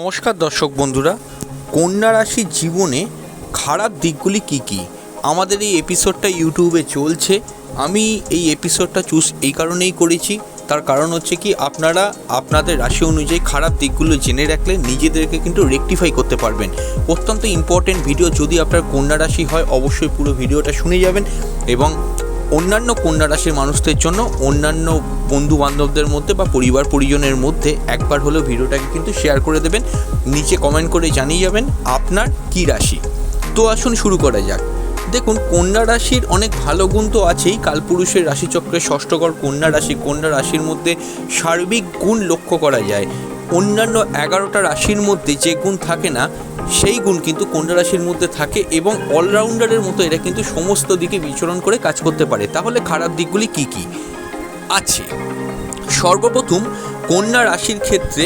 নমস্কার দর্শক বন্ধুরা, কন্যা রাশির জীবনে খারাপ দিকগুলি কি কি? আমাদের এই এপিসোডটা ইউটিউবে চলছে। আমি এই এপিসোডটা চুজ এই কারণেই করেছি। তার কারণ হচ্ছে কি, আপনারা আপনাদের রাশি অনুযায়ী খারাপ দিকগুলো জেনে রাখলে নিজেদেরকে কিন্তু রেকটিফাই করতে পারবেন। অত্যন্ত ইম্পর্টেন্ট ভিডিও যদি আপনার কন্যা রাশি হয়, অবশ্যই পুরো ভিডিওটা শুনে যাবেন এবং অন্যান্য কন্যা রাশির মানুষদের জন্য, অন্যান্য বন্ধু বান্ধবদের মধ্যে বা পরিবার পরিজনের মধ্যে একবার হলেও ভিডিওটাকে কিন্তু শেয়ার করে দেবেন। নিচে কমেন্ট করে জানিয়ে যাবেন আপনার কী রাশি। তো আসুন শুরু করা যাক। দেখুন কন্যা রাশির অনেক ভালো গুণ তো আছেই। কালপুরুষের রাশিচক্রের ষষ্ঠকর কন্যা রাশি কন্যা রাশির মধ্যে সার্বিক গুণ লক্ষ্য করা যায়। অন্যান্য এগারোটা রাশির মধ্যে যে গুণ থাকে না, সেই গুণ কিন্তু কন্যা রাশির মধ্যে থাকে এবং অলরাউন্ডারের মতো এরা কিন্তু সমস্ত দিকে বিচরণ করে কাজ করতে পারে। তাহলে খারাপ দিকগুলি কি কি? আছে। সর্বপ্রথম, কন্যা রাশির ক্ষেত্রে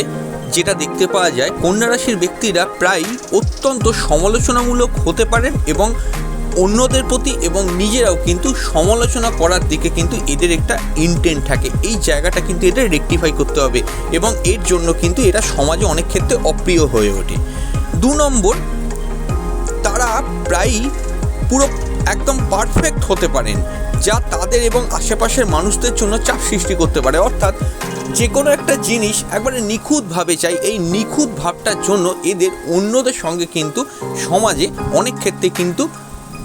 যেটা দেখতে পাওয়া যায়, কন্যা রাশির ব্যক্তিরা প্রায় অত্যন্ত সমালোচনামূলক হতে পারেন এবং অন্যদের প্রতি এবং নিজেরাও কিন্তু সমালোচনা করার দিকে কিন্তু এদের একটা ইন্টেন্ট থাকে। এই জায়গাটা কিন্তু এদের রেকটিফাই করতে হবে এবং এর জন্য কিন্তু এরা সমাজে অনেক ক্ষেত্রে অপ্রিয় হয়ে ওঠে। দু নম্বর, তারা প্রায়ই পুরো একদম পারফেক্ট হতে পারেন, যা তাদের এবং আশেপাশের মানুষদের জন্য চাপ সৃষ্টি করতে পারে। অর্থাৎ যে কোনো একটা জিনিস একবারে নিখুঁতভাবে চাই, এই নিখুঁত ভাবটার জন্য এদের অন্যদের সঙ্গে কিন্তু সমাজে অনেক ক্ষেত্রে কিন্তু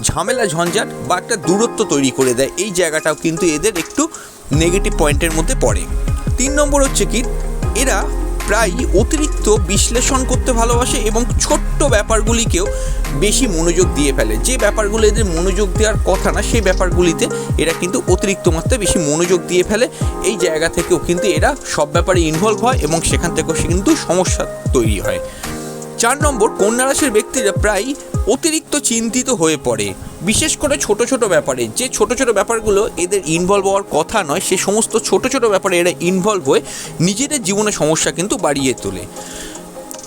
ঝামেলা ঝঞ্ঝাট বা একটা দূরত্ব তৈরি করে দেয়। এই জায়গাটাও কিন্তু এদের একটু নেগেটিভ পয়েন্টের মধ্যে পড়ে। তিন নম্বর হচ্ছে কি? এরা প্রায় অতিরিক্ত বিশ্লেষণ করতে ভালোবাসে এবং ছোট্ট ব্যাপারগুলিকেও বেশি মনোযোগ দিয়ে ফেলে। যে ব্যাপারগুলো এদের মনোযোগ দেওয়ার কথা না, সেই ব্যাপারগুলিতে এরা কিন্তু অতিরিক্ত মাত্রায় বেশি মনোযোগ দিয়ে ফেলে। এই জায়গা থেকেও কিন্তু এরা সব ব্যাপারে ইনভলভ হয় এবং সেখান থেকেও কিন্তু সমস্যা তৈরি হয়। চার নম্বর কন্যা রাশির ব্যক্তিরা প্রায় অতিরিক্ত চিন্তিত হয়ে পড়ে। বিশেষ করে ছোট ছোট ব্যাপারে। যে ছোট ছোট ব্যাপারগুলো এদের ইনভলভ হওয়ার কথা নয়, সে সমস্ত ছোট ছোট ব্যাপারে এরা ইনভলভ হয়ে নিজেদের জীবনে সমস্যা কিন্তু বাড়িয়ে তোলে।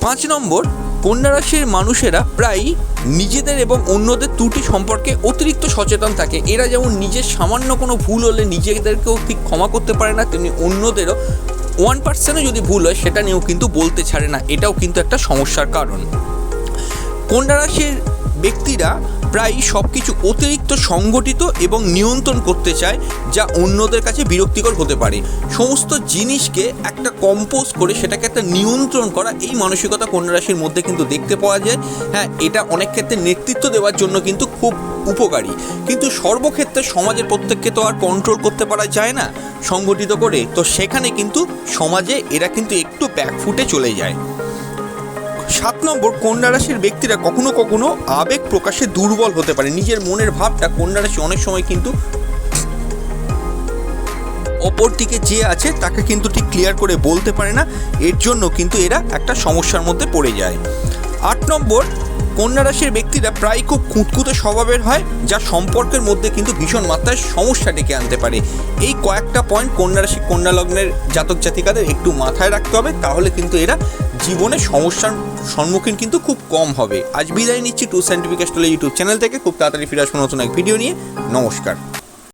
পাঁচ নম্বর কন্যা রাশির মানুষেরা প্রায় নিজেদের এবং অন্যদের ত্রুটি সম্পর্কে অতিরিক্ত সচেতন থাকে। এরা যেমন নিজের সামান্য কোনো ভুল হলে নিজেদেরকেও ঠিক ক্ষমা করতে পারে না, তেমনি অন্যদেরও ওয়ান পার্সেন্টও যদি ভুল হয়, সেটা নিয়েও কিন্তু বলতে ছাড়ে না। এটাও কিন্তু একটা সমস্যার কারণ। কন্যা রাশির ব্যক্তিরা প্রায় সব কিছু অতিরিক্ত সংগঠিত এবং নিয়ন্ত্রণ করতে চায়, যা অন্যদের কাছে বিরক্তিকর হতে পারে। সমস্ত জিনিসকে একটা কম্পোজ করে সেটাকে একটা নিয়ন্ত্রণ করা, এই মানসিকতা কন্যা রাশির মধ্যে কিন্তু দেখতে পাওয়া যায়। হ্যাঁ এটা অনেক ক্ষেত্রে নেতৃত্ব দেওয়ার জন্য কিন্তু খুব উপকারী। কিন্তু সর্বক্ষেত্রে সমাজের প্রত্যেককে তো আর কন্ট্রোল করতে পারা যায় না সংগঠিত করে। তো সেখানে কিন্তু সমাজে এরা কিন্তু একটু ব্যাকফুটে চলে যায়। সাত নম্বর কন্যা রাশির ব্যক্তিরা কখনো কখনো আবেগ প্রকাশে দুর্বল হতে পারে। নিজের মনের ভাবটা কন্যা রাশি অনেক সময় কিন্তু অপর দিকে যে আছে তাকে কিন্তু ঠিক ক্লিয়ার করে বলতে পারে না। এর জন্য কিন্তু এরা একটা সমস্যার মধ্যে পড়ে যায়। আট নম্বর, কন্যা রাশির ব্যক্তিরা প্রায় খুব খুঁতখুঁতে স্বভাবের হয়, যা সম্পর্কের মধ্যে কিন্তু ভীষণ মাত্রায় সমস্যা ডেকে আনতে পারে। এই কয়েকটা পয়েন্ট কন্যা রাশি কন্যা লগ্নের জাতক জাতিকাদের একটু মাথায় রাখতে হবে, তাহলে কিন্তু এরা জীবনে সমস্যার সম্মুখীন কিন্তু খুব কম হবে। আজ বিদায় নিচ্ছি to scientific astrology YouTube channel থেকে। খুব তাড়াতাড়ি ফিরে আসব নতুন এক ভিডিও নিয়ে। নমস্কার।